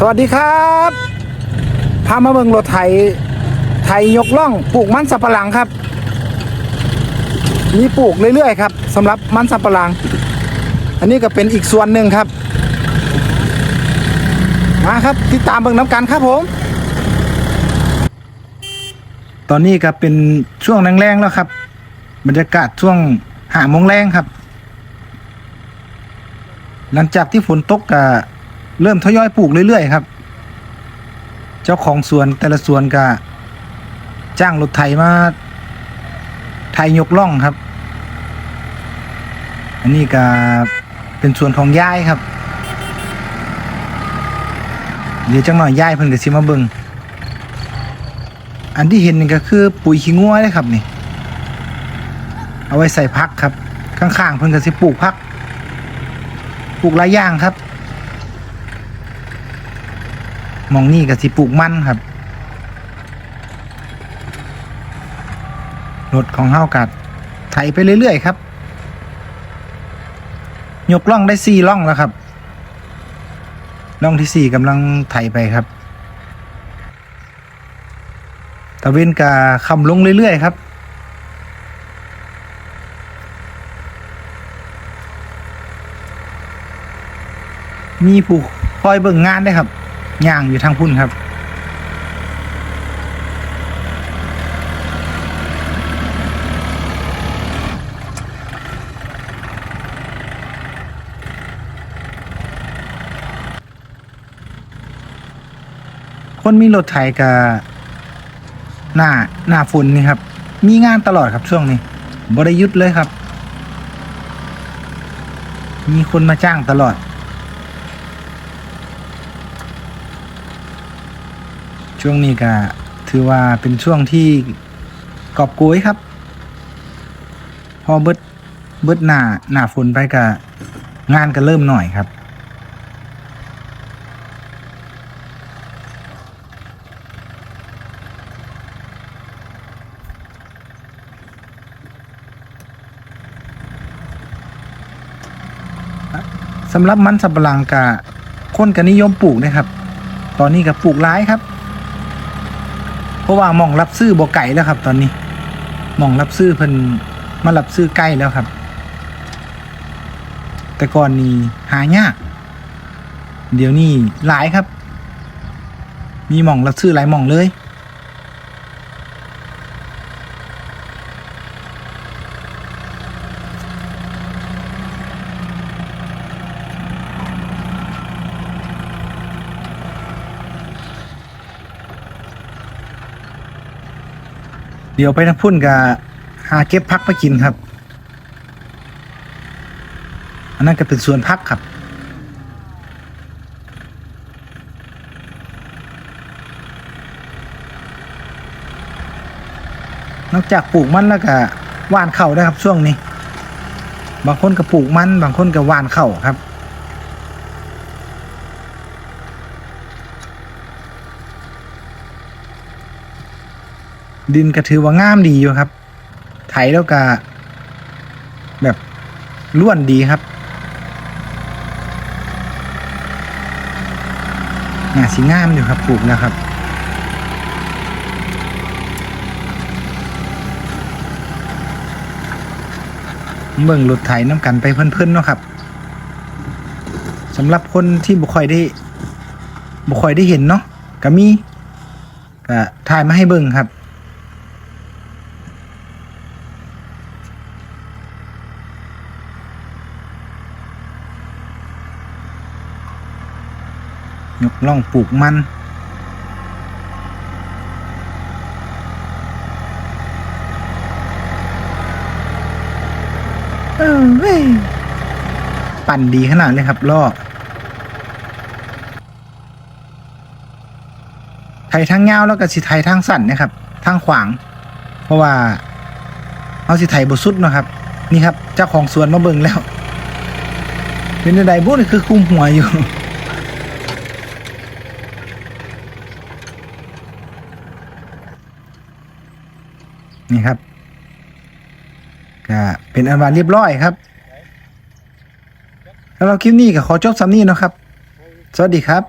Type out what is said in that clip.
สวัสดีครับพามาเบิ่งรถไถไถยกล่องปลูกมันสับปะหลังครับมีปลูกเรื่อยๆครับสำหรับมันสับปะหลัง อันนี้ก็เป็นอีกส่วนหนึ่งครับ มาครับติดตามเบิ่งน้ำกันครับผม ตอนนี้ก็เป็นช่วงแรงๆแล้วครับ บรรยากาศช่วงหาโมงแรงครับ หลังจากที่ฝนตกก็ เริ่มทยอยปลูกเรื่อยๆครับ เจ้าของสวนแต่ละสวนก็จ้างรถไถมาไถยกล่องครับ อันนี้ก็เป็นส่วนของยายครับ เดี๋ยวจังหน่อยยายเพิ่นก็สิมาเบิ่งอันที่เห็นนี่ก็คือปุ๋ยขี้งัวเลยครับนี่ เอาไว้ใส่พักครับ ข้างๆเพิ่นก็สิปลูกพัก ปลูกหลายอย่างครับห มองนี่ก็สิปลูกมันครับ รถของเฮากัดไถไปเรื่อยๆครับ ยกล่องได้สี่ล่องแล้วครับ ล่องที่สี่กำลังไถไปครับตะเวนกาคำลงเรื่อยๆครับมีผู้คอยเบิ่งงานได้ครับ ย่างอยู่ทางพุ่นครับ คนมีรถไถกับหน้าหน้าฝนนี่ครับ มีงานตลอดครับช่วงนี้บริยุทธ์เลยครับ มีคนมาจ้างตลอด ช่วงนี้ก็ถือว่าเป็นช่วงที่กอบโกยครับ พอเบิดเบิดหน้าหน้าฝนไปก็งานก็เริ่มหน่อยครับ สำหรับมันสับปะหลังกะคนก็นิยมปลูกนะครับ ตอนนี้ก็ปลูกร้ายครับ เพราะว่ามองรับซื้อบ่ไก่แล้วครับ ตอนนี้มองรับซื้อเพิ่นมารับซื้อใกล้แล้วครับ แต่ก่อนนี้หายากเดี๋ยวนี้หลายครับ มีมองรับซื้อหลายมองเลย เดี๋ยวไปทางพุ่นกับหาเก็บพักไปกินครับ อันนั้นก็เป็นส่วนพักครับ นอกจากปลูกมันแล้วก็หว่านเข่าวด้วยครับช่วงนี้ บางคนก็ปลูกมัน บางคนก็หว่านเข่าครับ ดินก็ถือว่างามดีอยู่ครับ ไถแล้วก็แบบล้วนดีครับน่าสีงามอยู่ครับปลูกแล้วครับเบิ่งรถไถน้ำกันไปเพิ่อนๆเนาะครับสำหรับคนที่บุคอยได้บุคอยได้เห็นเนาะก็มีก็ถ่ายมาให้เบิ่งครับ ยกล่องปลูกมัน เออเว้ยปั่นดีขนาดเลยครับล่อไทยทางเงาแล้วก็สิไทยทางสั่นนะครับทางขวาง เพราะว่าเอาสิไทยบสุดเนาะครับ นี่ครับเจ้าของสวนมาเบิ่งแล้ว เป็นใดบุนี่คือคุมหัวอยู่ นี่ครับก็เป็นอันว่าเรียบร้อยครับแล้วเราคลิปนี้ก็ขอจบสำนี้นะครับ สวัสดีครับ